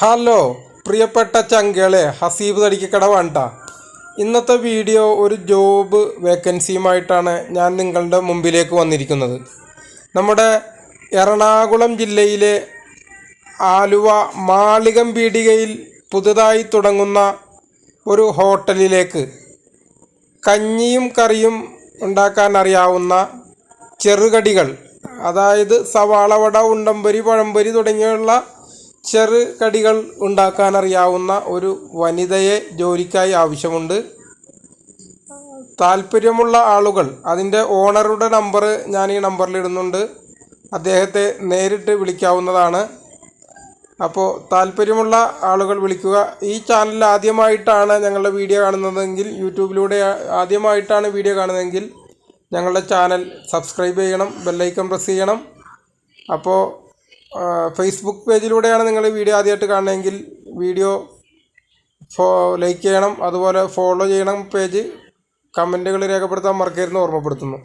Hello പ്രിയപ്പെട്ട ചങ്കളെ ഹസീബ് തടിക്കക്കട വേണ്ട ഇന്നത്തെ വീഡിയോ ഒരു ജോബ് വേക്കൻസിയുമായിട്ടാണ് ഞാൻ നിങ്ങളുടെ മുമ്പിലേക്ക് വന്നിരിക്കുന്നത്. നമ്മുടെ എറണാകുളം ജില്ലയിലെ ആലുവ മാളികം പീടികയിൽ പുതുതായി തുടങ്ങുന്ന ഒരു ഹോട്ടലിലേക്ക് കഞ്ഞിയും കറിയും ഉണ്ടാക്കാൻ അറിയാവുന്ന ചെറുകടികൾ അതായത് സവാള വട ഉണ്ടംപൊരി പഴംപൊരി തുടങ്ങിയുള്ള ചെറുകടികൾ ഉണ്ടാക്കാൻ അറിയാവുന്ന ഒരു വനിതയെ ജോലിക്കായി ആവശ്യമുണ്ട്. താല്പര്യമുള്ള ആളുകൾ അതിന്റെ ഓണറുടെ നമ്പർ ഞാൻ ഈ നമ്പറിൽ ഇടുന്നുണ്ട്. അദ്ദേഹത്തെ നേരിട്ട് വിളിക്കാവുന്നതാണ്. അപ്പോൾ താല്പര്യമുള്ള ആളുകൾ വിളിക്കുക. ഈ ചാനൽ ആദ്യമായിട്ടാണ് ഞങ്ങളുടെ വീഡിയോ കാണുന്നതെങ്കിൽ യൂട്യൂബിലൂടെ ആദ്യമായിട്ടാണ് വീഡിയോ കാണുന്നതെങ്കിൽ ഞങ്ങളുടെ ചാനൽ സബ്സ്ക്രൈബ് ചെയ്യണം ബെല്ലൈക്കൺ പ്രസ് ചെയ്യണം. അപ്പോൾ ഫേസ്ബുക്ക് പേജിലൂടെയാണ് നിങ്ങൾ വീഡിയോ ആദ്യമായിട്ട് കാണുന്നതെങ്കിൽ വീഡിയോ ഫോ ലൈക്ക് ചെയ്യണം അതുപോലെ ഫോളോ ചെയ്യണം പേജ് കമന്റുകൾ രേഖപ്പെടുത്താൻ മറക്കരുതെന്ന് ഓർമ്മപ്പെടുത്തുന്നു.